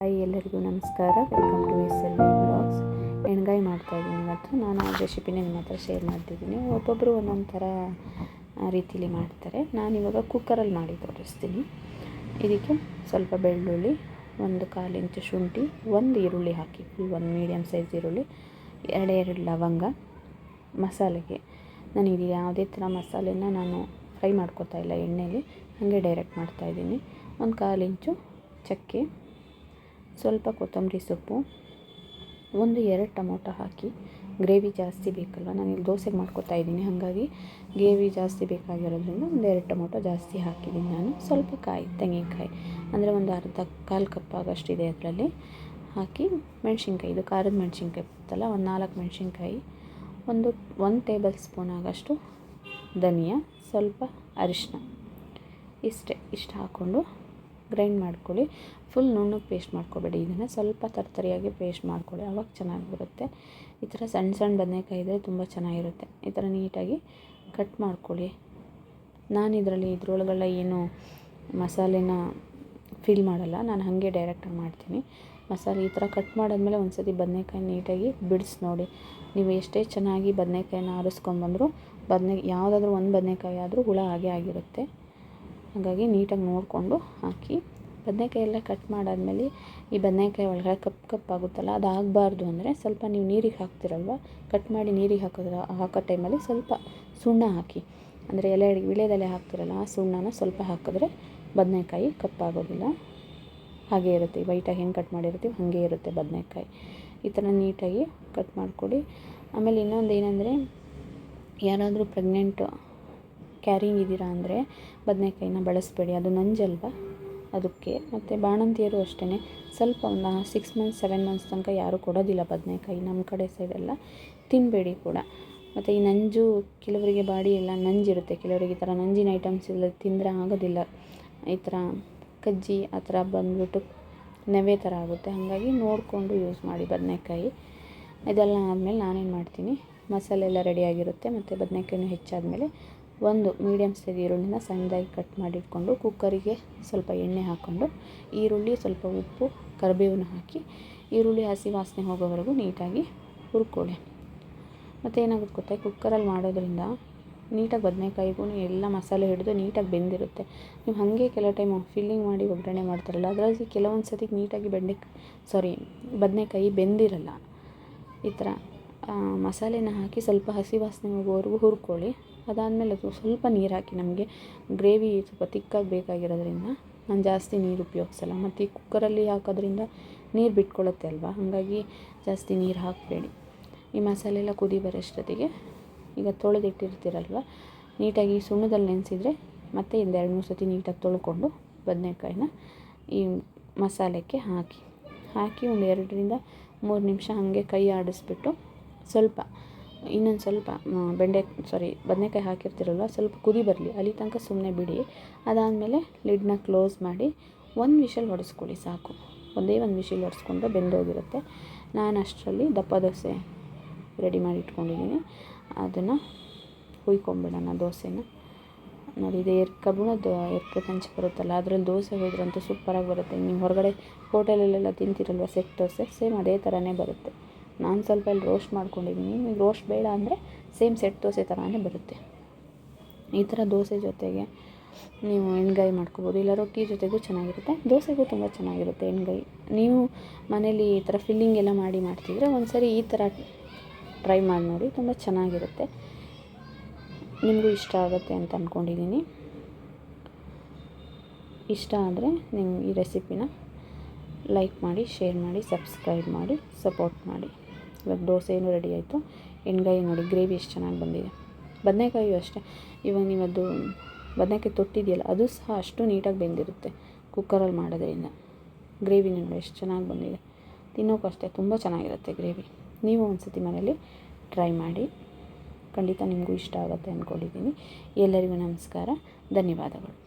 Hi ಎಲ್ಲರಿಗೂ ನಮಸ್ಕಾರ. Welcome to S L V blogs ಎಣ್ಗಾಯಿ ಮಾಡ್ತಾಯಿದ್ದೀನಿ ಇವತ್ತು. ನಾನು ಆ ರೆಸಿಪಿನೇ ನಿಮ್ಮ ಹತ್ರ ಶೇರ್ ಮಾಡ್ತಿದ್ದೀನಿ. ಒಬ್ಬೊಬ್ಬರು ಒಂದೊಂದು ಥರ ರೀತಿಲಿ ಮಾಡ್ತಾರೆ. ನಾನಿವಾಗ ಕುಕ್ಕರಲ್ಲಿ ಮಾಡಿ ತೋರಿಸ್ತೀನಿ. ಇದಕ್ಕೆ ಸ್ವಲ್ಪ ಬೆಳ್ಳುಳ್ಳಿ, ಒಂದು ಕಾಲು ಇಂಚು ಶುಂಠಿ, ಒಂದು ಈರುಳ್ಳಿ ಹಾಕಿ ಒಂದು ಮೀಡಿಯಮ್ ಸೈಜ್ ಈರುಳ್ಳಿ, ಎರಡೆರಡು ಲವಂಗ, ಮಸಾಲೆಗೆ. ನಾನು ಇದು ಯಾವುದೇ ಥರ ಮಸಾಲೆನ ನಾನು ಫ್ರೈ ಮಾಡ್ಕೋತಾ ಇಲ್ಲ ಎಣ್ಣೆಯಲ್ಲಿ ಹಾಗೆ ಡೈರೆಕ್ಟ್ ಮಾಡ್ತಾಯಿದ್ದೀನಿ ಒಂದು ಕಾಲು ಇಂಚು ಚಕ್ಕೆ. ಸ್ವಲ್ಪ ಕೊತ್ತಂಬರಿ ಸೊಪ್ಪು, ಒಂದು ಎರಡು ಟೊಮೊಟೊ ಹಾಕಿ. ಗ್ರೇವಿ ಜಾಸ್ತಿ ಬೇಕಲ್ವ? ನಾನು ಇಲ್ಲಿ ದೋಸೆ ಮಾಡ್ಕೊತಾ ಇದ್ದೀನಿ. ಹಾಗಾಗಿ ಗ್ರೇವಿ ಜಾಸ್ತಿ ಬೇಕಾಗಿರೋದ್ರಿಂದ ಒಂದು ಎರಡು ಟೊಮೊಟೊ ಜಾಸ್ತಿ ಹಾಕಿದ್ದೀನಿ ನಾನು. ಸ್ವಲ್ಪ ಕಾಯಿ, ತೆಂಗಿನಕಾಯಿ, ಅಂದರೆ ಒಂದು ಅರ್ಧ ಕಾಲು ಕಪ್ ಆಗೋಷ್ಟಿದೆ ಅದರಲ್ಲಿ ಹಾಕಿ. ಮೆಣಸಿನ್ಕಾಯಿ, ಇದು ಖಾರದ ಮೆಣಸಿನ್ಕಾಯಿ ಬರುತ್ತಲ್ಲ ಒಂದು ನಾಲ್ಕು ಮೆಣಸಿನ್ಕಾಯಿ, ಒಂದು ಒಂದು ಟೇಬಲ್ ಸ್ಪೂನ್ ಆಗೋಷ್ಟು ಧನಿಯಾ, ಸ್ವಲ್ಪ ಅರಿಶಿನ ಇಷ್ಟೇ, ಇಷ್ಟು ಹಾಕ್ಕೊಂಡು ಗ್ರೈಂಡ್ ಮಾಡ್ಕೊಳ್ಳಿ. ಫುಲ್ ನುಣ್ಣಗೆ ಪೇಸ್ಟ್ ಮಾಡ್ಕೋಬೇಡಿ. ಇದನ್ನು ಸ್ವಲ್ಪ ತರ್ತರಿಯಾಗಿ ಪೇಸ್ಟ್ ಮಾಡ್ಕೊಳ್ಳಿ. ಅವಾಗ ಚೆನ್ನಾಗಿ ಬರುತ್ತೆ ಈ ಥರ ಸಣ್ಣ ಸಣ್ಣ ಬದನೆಕಾಯಿ ಇದ್ದರೆ ತುಂಬ ಚೆನ್ನಾಗಿರುತ್ತೆ. ಈ ಥರ ನೀಟಾಗಿ ಕಟ್ ಮಾಡ್ಕೊಳ್ಳಿ. ನಾನು ಇದರಲ್ಲಿ ಇದ್ರೊಳಗೆಲ್ಲ ಏನು ಮಸಾಲೆನ ಫಿಲ್ ಮಾಡಲ್ಲ. ನಾನು ಹಾಗೆ ಡೈರೆಕ್ಟಾಗಿ ಮಾಡ್ತೀನಿ. ಮಸಾಲೆ ಈ ಥರ ಕಟ್ ಮಾಡಿದ್ಮೇಲೆ ಒಂದು ಸತಿ ಬದನೆಕಾಯಿ ನೀಟಾಗಿ ಬಿಡಿಸಿ ನೋಡಿ. ನೀವು ಎಷ್ಟೇ ಚೆನ್ನಾಗಿ ಬದನೆಕಾಯಿನ ಆರಿಸ್ಕೊಂಬಂದರೂ ಬದನೆ ಯಾವುದಾದ್ರೂ ಒಂದು ಬದನೆಕಾಯಿ ಆದರೂ ಹುಳ ಹಾಗೆ ಆಗಿರುತ್ತೆ. ಹಾಗಾಗಿ ನೀಟಾಗಿ ನೋಡಿಕೊಂಡು ಹಾಕಿ. ಬದನೇಕಾಯಿ ಎಲ್ಲ ಕಟ್ ಮಾಡಾದ್ಮೇಲೆ ಈ ಬದನೇಕಾಯಿ ಒಳಗಡೆ ಕಪ್ಪು ಕಪ್ಪು ಆಗುತ್ತಲ್ಲ, ಅದು ಆಗಬಾರ್ದು ಅಂದರೆ ಸ್ವಲ್ಪ ನೀವು ನೀರಿಗೆ ಹಾಕ್ತಿರಲ್ವ? ಕಟ್ ಮಾಡಿ ನೀರಿಗೆ ಹಾಕಿದ್ರೆ, ಹಾಕೋ ಟೈಮಲ್ಲಿ ಸ್ವಲ್ಪ ಸುಣ್ಣ ಹಾಕಿ. ಅಂದರೆ ಎಲೆ ವಿಳೆದೆಲೆ ಹಾಕ್ತಿರಲ್ಲ, ಆ ಸುಣ್ಣನ ಸ್ವಲ್ಪ ಹಾಕಿದ್ರೆ ಬದನೇಕಾಯಿ ಕಪ್ಪಾಗೋದಿಲ್ಲ ಹಾಗೆ ಇರುತ್ತೆ, ವೈಟಾಗಿ ಹೆಂಗೆ ಕಟ್ ಮಾಡಿರ್ತೀವಿ ಹಾಗೆ ಇರುತ್ತೆ ಬದನೇಕಾಯಿ ಈ ಥರ ನೀಟಾಗಿ ಕಟ್ ಮಾಡಿಕೊಡಿ. ಆಮೇಲೆ ಇನ್ನೊಂದು ಏನಂದರೆ, ಯಾರಾದರೂ ಪ್ರೆಗ್ನೆಂಟ್ ಕ್ಯಾರಿಂಗ್ ಇದ್ದೀರಾ ಅಂದರೆ ಬದನೆಕಾಯಿನ ಬಳಸಬೇಡಿ. ಅದು ನಂಜಲ್ವ? ಅದಕ್ಕೆ. ಮತ್ತು ಬಾಣಂತಿಯರು ಅಷ್ಟೇ ಸ್ವಲ್ಪ ಒಂದು ಸಿಕ್ಸ್ ಮಂತ್ಸ್ ಸೆವೆನ್ ಮಂತ್ಸ್ ತನಕ ಯಾರೂ ಕೊಡೋದಿಲ್ಲ ಬದನೆಕಾಯಿ. ನಮ್ಮ ಕಡೆ ಸೈಡೆಲ್ಲ ತಿನ್ನಬೇಡಿ ಕೂಡ. ಮತ್ತು ಈ ನಂಜು ಕೆಲವರಿಗೆ ಬಾಡಿ ಎಲ್ಲ ನಂಜಿರುತ್ತೆ. ಕೆಲವರಿಗೆ ಈ ಥರ ನಂಜಿನ ಐಟಮ್ಸ್ ಇಲ್ಲ ತಿಂದರೆ ಆಗೋದಿಲ್ಲ. ಈ ಥರ ಕಜ್ಜಿ ಆ ಥರ ಬಂದ್ಬಿಟ್ಟು ನೆವೆ ಥರ ಆಗುತ್ತೆ. ಹಾಗಾಗಿ ನೋಡಿಕೊಂಡು ಯೂಸ್ ಮಾಡಿ ಬದನೆಕಾಯಿ. ಇದೆಲ್ಲ ಆದಮೇಲೆ ನಾನೇನು ಮಾಡ್ತೀನಿ? ಮಸಾಲೆ ಎಲ್ಲ ರೆಡಿಯಾಗಿರುತ್ತೆ ಮತ್ತು ಬದನೇಕಾಯಿನೂ ಹೆಚ್ಚಾದಮೇಲೆ ಒಂದು ಮೀಡಿಯಮ್ ಸೈಜ್ ಈರುಳ್ಳಿನ ಸಣ್ಣದಾಗಿ ಕಟ್ ಮಾಡಿಟ್ಕೊಂಡು ಕುಕ್ಕರಿಗೆ ಸ್ವಲ್ಪ ಎಣ್ಣೆ ಹಾಕ್ಕೊಂಡು, ಈರುಳ್ಳಿ ಸ್ವಲ್ಪ ಉಪ್ಪು ಕರಿಬೇವನ್ನ ಹಾಕಿ, ಈರುಳ್ಳಿ ಹಸಿ ವಾಸನೆ ಹೋಗೋವರೆಗೂ ನೀಟಾಗಿ ಹುರ್ಕೊಳ್ಳಿ. ಮತ್ತು ಏನಾಗುತ್ತೆ ಗೊತ್ತಾ? ಕುಕ್ಕರಲ್ಲಿ ಮಾಡೋದ್ರಿಂದ ನೀಟಾಗಿ ಬದನೆಕಾಯಿಗೂ ಎಲ್ಲ ಮಸಾಲೆ ಹಿಡಿದು ನೀಟಾಗಿ ಬೆಂದಿರುತ್ತೆ. ನೀವು ಹಾಗೆ ಕೆಲವು ಟೈಮ್ ಫಿಲ್ಲಿಂಗ್ ಮಾಡಿ ಒಗ್ಗರಣೆ ಮಾಡ್ತಾರಲ್ಲ, ಅದರಲ್ಲಿ ಕೆಲವೊಂದು ಸತಿ ನೀಟಾಗಿ ಬೆಂಡೆ ಸಾರಿ ಬದನೆಕಾಯಿ ಬೆಂದಿರಲ್ಲ. ಈ ಥರ ಮಸಾಲೆನ ಹಾಕಿ ಸ್ವಲ್ಪ ಹಸಿ ವಾಸನೆ ಹೋಗೋವರೆಗೂ ಹುರ್ಕೊಳ್ಳಿ. ಅದಾದಮೇಲೆ ಅದು ಸ್ವಲ್ಪ ನೀರು ಹಾಕಿ ನಮಗೆ ಗ್ರೇವಿ ಸ್ವಲ್ಪ ತಿಕ್ಕಾಗಿ ಬೇಕಾಗಿರೋದ್ರಿಂದ ನಾನು ಜಾಸ್ತಿ ನೀರು ಉಪಯೋಗಿಸಲ್ಲ. ಮತ್ತು ಈ ಕುಕ್ಕರಲ್ಲಿ ಹಾಕೋದ್ರಿಂದ ನೀರು ಬಿಟ್ಕೊಳ್ಳುತ್ತೆ ಅಲ್ವಾ? ಹಾಗಾಗಿ ಜಾಸ್ತಿ ನೀರು ಹಾಕಬೇಡಿ. ಈ ಮಸಾಲೆ ಎಲ್ಲ ಕುದಿ ಬರೋಷ್ಟೊತ್ತಿಗೆ ಈಗ ತೊಳೆದಿಟ್ಟಿರ್ತೀರಲ್ವ? ನೀಟಾಗಿ ಸುಣ್ಣದಲ್ಲಿ ನೆನೆಸಿದ್ರೆ ಮತ್ತೆ ಎರಡು ಮೂರು ಸತಿ ನೀಟಾಗಿ ತೊಳ್ಕೊಂಡು ಬದನೆಕಾಯಿನ ಈ ಮಸಾಲೆಗೆ ಹಾಕಿ. ಹಾಕಿ ಒಂದು ಎರಡರಿಂದ ಮೂರು ನಿಮಿಷ ಹಾಗೆ ಕೈ ಆಡಿಸ್ಬಿಟ್ಟು ಸ್ವಲ್ಪ ಇನ್ನೊಂದು ಸ್ವಲ್ಪ ಬೆಂಡೆ ಸಾರಿ ಬದನೇಕಾಯಿ ಹಾಕಿರ್ತೀರಲ್ವ, ಸ್ವಲ್ಪ ಕುದಿ ಬರಲಿ, ಅಲ್ಲಿ ತನಕ ಸುಮ್ಮನೆ ಬಿಡಿ. ಅದಾದಮೇಲೆ ಲಿಡ್ನ ಕ್ಲೋಸ್ ಮಾಡಿ ಒಂದು ವಿಷಲ್ ಹೊಡೆಸ್ಕೊಳ್ಳಿ ಸಾಕು. ಒಂದೇ ಒಂದು ವಿಷಲ್ ಹೊಡೆಸ್ಕೊಂಡ್ರೆ ಬೆಂದೋಗಿರುತ್ತೆ. ನಾನು ಅಷ್ಟರಲ್ಲಿ ದಪ್ಪ ದೋಸೆ ರೆಡಿ ಮಾಡಿ ಇಟ್ಕೊಂಡಿದ್ದೀನಿ. ಅದನ್ನು ಹುಯ್ಕೊಂಬಿಡೋಣ ದೋಸೆನ. ನೋಡಿ, ಇದು ಕಬ್ಬಿಣದ ಎರ್ಕ ಕಂಚು ಬರುತ್ತಲ್ಲ, ಅದರಲ್ಲಿ ದೋಸೆ ಹೋದ್ರಂತೂ ಸೂಪರಾಗಿ ಬರುತ್ತೆ. ನೀವು ಹೊರಗಡೆ ಹೋಟೆಲಲ್ಲೆಲ್ಲ ತಿಂತಿರಲ್ವ ಸೆಟ್ ದೋಸೆ ಸೇಮ್ ಅದೇ ಥರನೇ ಬರುತ್ತೆ. ನಾನು ಸ್ವಲ್ಪ ಇಲ್ಲಿ ರೋಸ್ಟ್ ಮಾಡ್ಕೊಂಡಿದ್ದೀನಿ. ನಿಮಗೆ ರೋಸ್ಟ್ ಬೇಡ ಅಂದರೆ ಸೇಮ್ ಸೆಟ್ ದೋಸೆ ಥರನೇ ಬರುತ್ತೆ. ಈ ಥರ ದೋಸೆ ಜೊತೆಗೆ ನೀವು ಎಣ್ಗಾಯಿ ಮಾಡ್ಕೋಬೋದು. ಇಲ್ಲ ರೊಟ್ಟಿ ಜೊತೆಗೂ ಚೆನ್ನಾಗಿರುತ್ತೆ. ದೋಸೆಗೂ ತುಂಬ ಚೆನ್ನಾಗಿರುತ್ತೆ ಎಣ್ಗಾಯಿ. ನೀವು ಮನೇಲಿ ಈ ಥರ ಫಿಲ್ಲಿಂಗ್ ಎಲ್ಲ ಮಾಡಿ ಮಾಡ್ತಿದ್ರೆ ಒಂದು ಸರಿ ಈ ಥರ ಟ್ರೈ ಮಾಡಿ ನೋಡಿ, ತುಂಬ ಚೆನ್ನಾಗಿರುತ್ತೆ. ನಿಮಗೂ ಇಷ್ಟ ಆಗುತ್ತೆ ಅಂತ ಅಂದ್ಕೊಂಡಿದ್ದೀನಿ ಇಷ್ಟ ಆದರೆ ನೀವು ಈ ರೆಸಿಪಿನ ಲೈಕ್ ಮಾಡಿ ಶೇರ್ ಮಾಡಿ ಸಬ್ಸ್ಕ್ರೈಬ್ ಮಾಡಿ ಸಪೋರ್ಟ್ ಮಾಡಿ. ಇವಾಗ ದೋಸೆನೂ ರೆಡಿ ಆಯಿತು. ಎಣ್ಗಾಯಿ ನೋಡಿ ಗ್ರೇವಿ ಎಷ್ಟು ಚೆನ್ನಾಗಿ ಬಂದಿದೆ. ಬದನೆಕಾಯಿ ಅಷ್ಟೇ. ಇವಾಗ ನೀವು ಅದು ಬದನೇಕಾಯಿ ತೊಟ್ಟಿದೆಯಲ್ಲ, ಅದು ಸಹ ಅಷ್ಟು ನೀಟಾಗಿ ಬೆಂದಿರುತ್ತೆ ಕುಕ್ಕರಲ್ಲಿ ಮಾಡೋದ್ರಿಂದ. ಗ್ರೇವಿ ನೋಡಿ, ಎಷ್ಟು ಚೆನ್ನಾಗಿ ಬಂದಿದೆ. ತಿನ್ನೋಕ್ಕೂ ಅಷ್ಟೇ, ತುಂಬ ಚೆನ್ನಾಗಿರುತ್ತೆ ಗ್ರೇವಿ ನೀವು ಒಂದು ಸತಿ ಮನೇಲಿ ಟ್ರೈ ಮಾಡಿ, ಖಂಡಿತ ನಿಮಗೂ ಇಷ್ಟ ಆಗುತ್ತೆ ಅಂದ್ಕೊಂಡಿದ್ದೀನಿ ಎಲ್ಲರಿಗೂ ನಮಸ್ಕಾರ, ಧನ್ಯವಾದಗಳು.